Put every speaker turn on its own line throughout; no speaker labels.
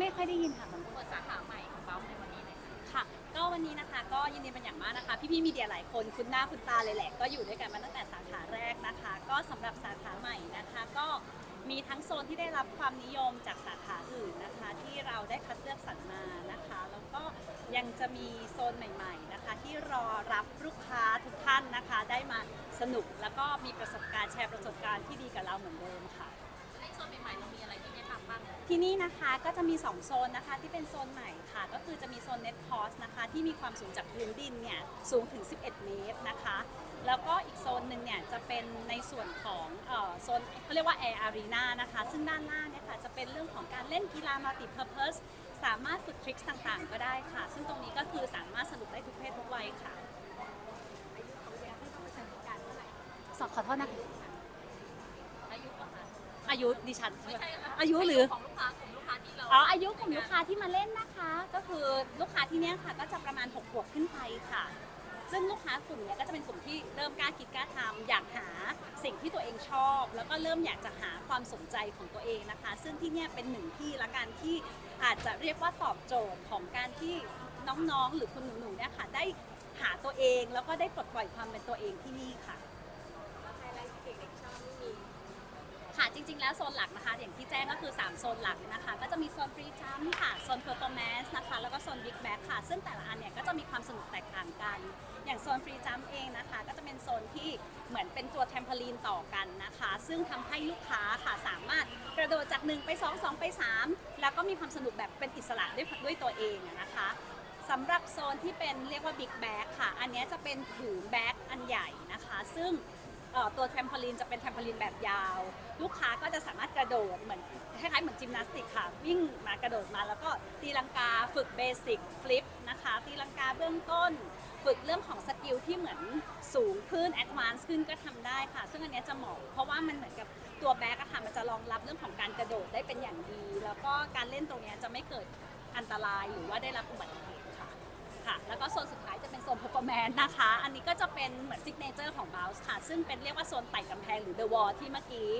ไม่ค่อยได้ยินค่ะขอโทษ
เปิดสาขาใหม่ของเราในวันนี้เลยค่ะ
ค่ะ ก็วันนี้นะคะ ก็ยินดีเป็นอย่างมากนะคะพี่ๆมีเดียหลายคนคุ้นหน้าคุ้นตาเลยแหละ ก็อยู่ด้วยกันมาตั้งแต่สาขาแรกนะคะ ก็สำหรับสาขาใหม่นะคะ ก็มีทั้งโซนที่ได้รับความนิยมจากสาขาอื่นนะคะ ที่เราได้คัดเลือกสรรมานะคะ แล้วก็ยังจะมีโซนใหม่ ๆนะคะ ที่รอรับลูกค้าทุกท่านนะคะ ได้มาสนุกแล้วก็มีประสบการณ์แชร์ประสบการณ์ที่ดีกับเราเหมือนเดิมค่ะ
ในโซนใหม่ๆเรามีอะไรที่แนะนำบ้าง
ที่นี่นะคะก็จะมี 2 โซนนะคะที่เป็นโซนใหม่ค่ะ ก็คือจะมีโซน Net Cost นะคะที่มีความสูงจากพื้นดินเนี่ยสูงถึง 11 เมตรนะคะ แล้วก็อีกโซนหนึ่งเนี่ยจะเป็นในส่วนของเออโซนเขาเรียกว่า Air Arena นะคะ ซึ่งด้านล่างเนี่ยค่ะจะเป็นเรื่องของการเล่นกีฬา Multi Purpose สามารถฝึกทริคต่างๆ ก็ได้ค่ะ ซึ่งตรงนี้ก็คือสามารถสนุกได้ทุกเพศทุกวัยค่ะสขอโทษนะคะ
อายุก่อนค่ะ
อายุดิฉัน
ไม่ใช่ค่ะ
อายุหรือ
ของลูกค้ากลุ่มลูกค้าที่เรา
อ๋ออายุของลูกค้าที่มาเล่นนะคะ ก็คือลูกค้าที่เนี้ยค่ะก็จะประมาณ6ขวบขึ้นไปค่ะ ซึ่งลูกค้ากลุ่มเนี้ยก็จะเป็นกลุ่มที่เริ่มกล้าคิดกล้าทำอยากหาสิ่งที่ตัวเองชอบ แล้วก็เริ่มอยากจะหาความสนใจของตัวเองนะคะ ซึ่งที่เนี้ยเป็นหนึ่งที่ละกันที่อาจจะเรียกว่าตอบโจทย์ของการที่น้องๆ หรือคุณหนูๆเนี่ยค่ะได้หาตัวเองแล้วก็ได้ปลดปล่อยความเป็นตัวเองที่นี่ค่ะ ค่ะ จริง ๆ แล้วโซนหลักนะคะ อย่างที่แจ้งก็คือ 3 โซนหลักนะคะ ก็จะมีโซนฟรีจัมค่ะ โซนเพอร์ฟอร์แมนซ์นะคะ แล้วก็โซนบิ๊กแบ็คค่ะ ซึ่งแต่ละอันเนี่ยก็จะมีความสนุกแตกต่างกัน อย่างโซนฟรีจัมเองนะคะ ก็จะเป็นโซนที่เหมือนเป็นตัวเทมเพลีนต่อกันนะคะ ซึ่งทำให้ลูกค้าค่ะสามารถกระโดดจาก 1 ไป 2 2 ไป 3 แล้วก็มีความสนุกแบบเป็นอิสระด้วยด้วยตัวเองนะคะสำหรับโซนที่เป็นเรียกว่าบิ๊กแบ็คค่ะ อันนี้จะเป็นผืนแบ็คอันใหญ่นะคะ ซึ่ง เอ่อตัวแทมโพลีนจะเป็นแทมโพลีนแบบยาว ลูกค้าก็จะสามารถกระโดดเหมือนคล้ายๆเหมือนจิมนาสติกค่ะ วิ่งมากระโดดมาแล้วก็ตีลังกาฝึกเบสิกฟลิปนะคะตีลังกาเบื้องต้น ฝึกเรื่องของสกิลที่เหมือนสูงขึ้นแอดวานซ์ขึ้นก็ทำได้ค่ะ ซึ่งอันเนี้ยจะเหมาะเพราะว่ามันเหมือนกับตัวแบ็กอะค่ะมันจะรองรับเรื่องของการกระโดดได้เป็นอย่างดี แล้วก็การเล่นตรงเนี้ยจะไม่เกิดอันตรายหรือว่าได้รับอุบัติเหตุ ค่ะ แล้วก็โซนสุดท้ายจะเป็นโซน performance นะคะ อันนี้ก็จะเป็นเหมือนซิกเนเจอร์ของ Bounce ค่ะ ซึ่งเป็นเรียกว่าโซนไต่กำแพงหรือ The Wall ที่เมื่อกี้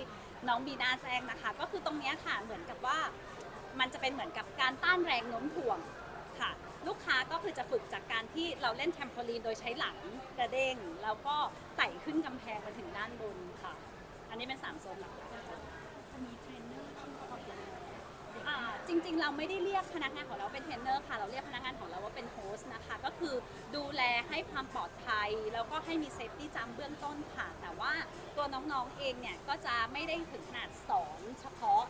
น้องบีนาแจ้งนะคะ ก็คือตรงเนี้ยค่ะ เหมือนกับว่า มันจะเป็นเหมือนกับการต้านแรงโน้มถ่วงค่ะ ลูกค้าก็คือจะฝึกจากการที่เราเล่นแทมโพลีนโดยใช้หลังกระเด้ง แล้วก็ไต่ขึ้นกำแพงไปถึงด้านบนค่ะ อันนี้เป็นสามโซนหลักๆ จริง ๆ เราไม่ได้เรียกพนักงานของเราเป็นเทรนเนอร์ค่ะ เราเรียกพนักงานของเราว่าเป็นโฮสต์นะคะ ก็คือดูแลให้ความปลอดภัย แล้วก็ให้มีเซฟตี้จำเบื้องต้นค่ะ แต่ว่าตัวน้องๆเองเนี่ยก็จะไม่ได้ถึงขนาดสอนเฉพาะ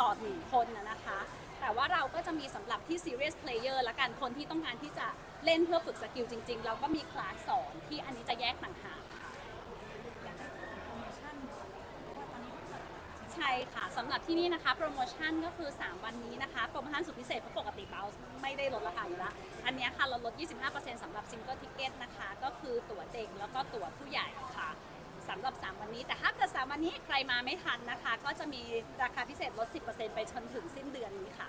ต่อหนึ่งคนนะนะคะ แต่ว่าเราก็จะมีสำหรับที่ serious player และกันคนที่ต้องการที่จะเล่นเพื่อฝึกสกิลจริง ๆ เราก็มีคลาสสอนที่อันนี้จะแยกต่างหากค่ะ
อยากให้โปรโมชั่นเพราะว่าตอนนี้เปิด
ใช่ ค่ะสำหรับที่นี่นะคะโปรโมชั่นก็คือ 3 วันนี้นะคะโปรโมชั่นสุดพิเศษเพราะปกติเบลไม่ได้ลดราคาอยู่แล้ว อันเนี้ยค่ะเราลด 25%สำหรับซิงเกิลทิเก็ตนะคะ ก็คือตั๋วเด็กแล้วก็ตั๋วผู้ใหญ่ค่ะสำหรับ 3 วันนี้ แต่ถ้าเกิด3วันนี้ใครมาไม่ทันนะคะ ก็จะมีราคาพิเศษลด 10%ไปจนถึงสิ้นเดือนนี้ค่ะ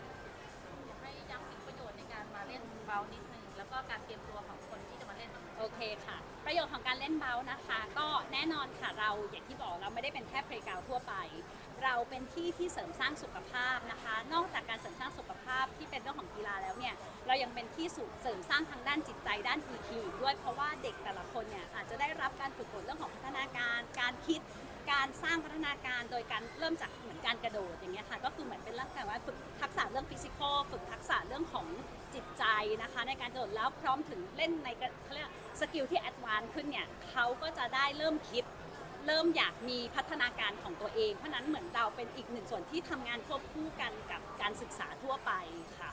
อยากให้ย้ำถึงประโยชน์ในการมาเล่นเบานิดนึงแล้วก็การเตรียมตัวของคนที่จะมาเล่น
โอเคค่ะ ประโยชน์ของการเล่นเบานะคะ ก็แน่นอนค่ะเราอย่างที่บอกเราไม่ได้เป็นแค่เพลย์กราวทั่วไป เราเป็นที่ที่เสริมสร้างสุขภาพนะคะ นอกจากการเสริมสร้างสุขภาพที่เป็นเรื่องของกีฬาแล้วเนี่ยเรายังเป็นที่สูเสริมสร้างทางด้านจิตใจด้าน EQ อีกด้วยเพราะว่าเด็กแต่ละคนเนี่ยอาจจะได้รับการฝึกฝนเรื่องของพัฒนาการ การคิดการสร้างพัฒนาการโดยการเริ่มจากเหมือนการกระโดดอย่างเงี้ยค่ะก็คือเหมือนเป็นเรื่องการว่าฝึกทักษะเรื่องฟิสิกอลฝึกทักษะเรื่องของจิตใจนะคะ ในการกระโดดแล้วพร้อมถึงเล่นในเขาเรียกสกิลที่แอดวานซ์ขึ้นเนี่ยเขาก็จะได้เริ่มคิด เริ่มอยากมีพัฒนาการของตัวเอง เพราะฉะนั้นเหมือนเราเป็นอีกหนึ่งส่วนที่ทำงานควบคู่กันกับการศึกษาทั่วไปค่ะ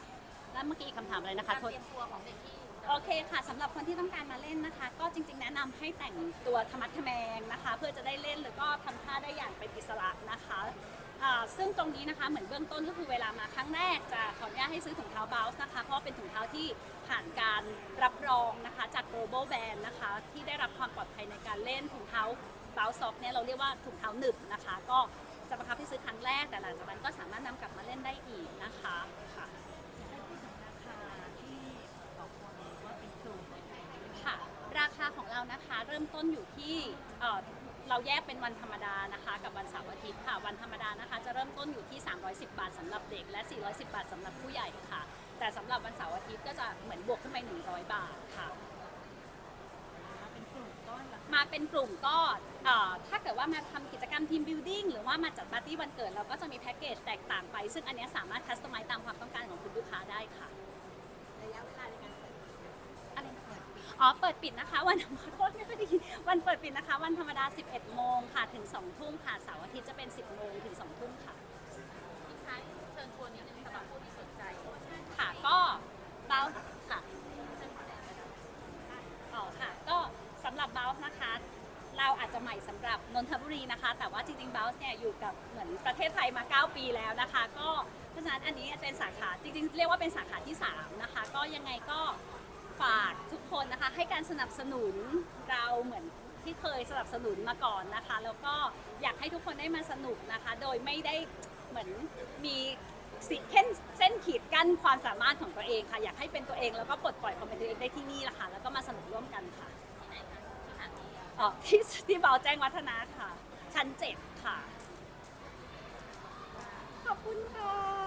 แล้วเมื่อกี้อีกคำถามอะไรนะ
กา
คะ
ร
โทษ
เตรียมตัวของเด็กที่
โอเคค่ะสำหรับคนที่ต้องการมาเล่นนะคะ ก็จริงๆ แนะนำให้แต่งตัวธรรมัดทแมงนะคะ เพื่อจะได้เล่นแล้วก็ทำท่าได้อย่างเป็นอิสระนะคะอ่าซึ่งตรงนี้นะคะเหมือนเบื้องต้นก็คือเวลามาครั้งแรกจะขออนุญาตให้ซื้อถุงเท้าบ o ลส์นะคะ เพราะว่าเป็นถุงเท้าที่ผ่านการรับรองนะคะจาก global band นะคะ ที่ได้รับความปลอดภัยในการเล่นถุงเท้า บ o ลซ็อกเนี่ยเราเรียกว่าถุงเท้าหนึบนะคะ ก็จะบังคับให้ซื้อครั้งแรกแต่หลังจากนั้นก็สามารถนำกลับมาเล่นได้อีกนะคะค่ะ
ราคาที่ต่อคนว่าเป็นสูง
ค่ะราคาของเรานะคะเริ่มต้นอยู่ที่เอ่อเราแยกเป็นวันธรรมดานะคะ กับวันเสาร์อาทิตย์ค่ะ วันธรรมดานะคะ จะเริ่มต้นอยู่ที่ 310 บาทสำหรับเด็กและ 410 บาทสำหรับผู้ใหญ่ค่ะ แต่สำหรับวันเสาร์อาทิตย์ก็จะเหมือนบวกขึ้นไป 100 บาทค่ะ
เป็นกลุ่มก้อนละ
มาเป็นกลุ่มก็เอ่อถ้าเกิดว่ามาทำกิจกรรมทีมบิวดิ้งหรือว่ามาจัดปาร์ตี้วันเกิดเราก็จะมีแพ็กเกจแตกต่างไป ซึ่งอันเนี้ยสามารถคัสตอมไมซ์ตามความต้องการของคุณลูกค้าได้ค่ะ
ระยะเวลาในการเปิด
อะไรนะคะอ๋อ เปิดปิดนะคะ วันขอโทษไม่ค่อยได้ยินวันเปิดปิดนะคะ วันธรรมดา 11 โมงค่ะ ถึง 2 ทุ่มค่ะ เสาร์อาทิตย์จะเป็น 10 โมงถึง 2 ทุ่มค่ะ
ทิ้งท้ายเชิญชวนนิดนึง น
นทบุรีนะคะ แต่ว่าจริงๆเบลเนี่ยอยู่กับเหมือนประเทศไทยมา 9 ปีแล้วนะคะ ก็เพราะฉะนั้นอันนี้เป็นสาขาจริงๆ เรียกว่าเป็นสาขาที่ 3 นะคะ ก็ยังไงก็ฝากทุกคนนะคะ ให้การสนับสนุนเราเหมือนที่เคยสนับสนุนมาก่อนนะคะ แล้วก็อยากให้ทุกคนได้มาสนุกนะคะ โดยไม่ได้เหมือนมีสิเส้นเส้นขีดกั้นความสามารถของตัวเองค่ะ อยากให้เป็นตัวเองแล้วก็ปลดปล่อยความเป็นตัวเองได้ที่นี่ละค่ะ แล้วก็มาสนุก ออที่ที่เบาแจ้งวัฒนะค่ะ ชั้นเจ็ดค่ะ ขอบคุณค่ะ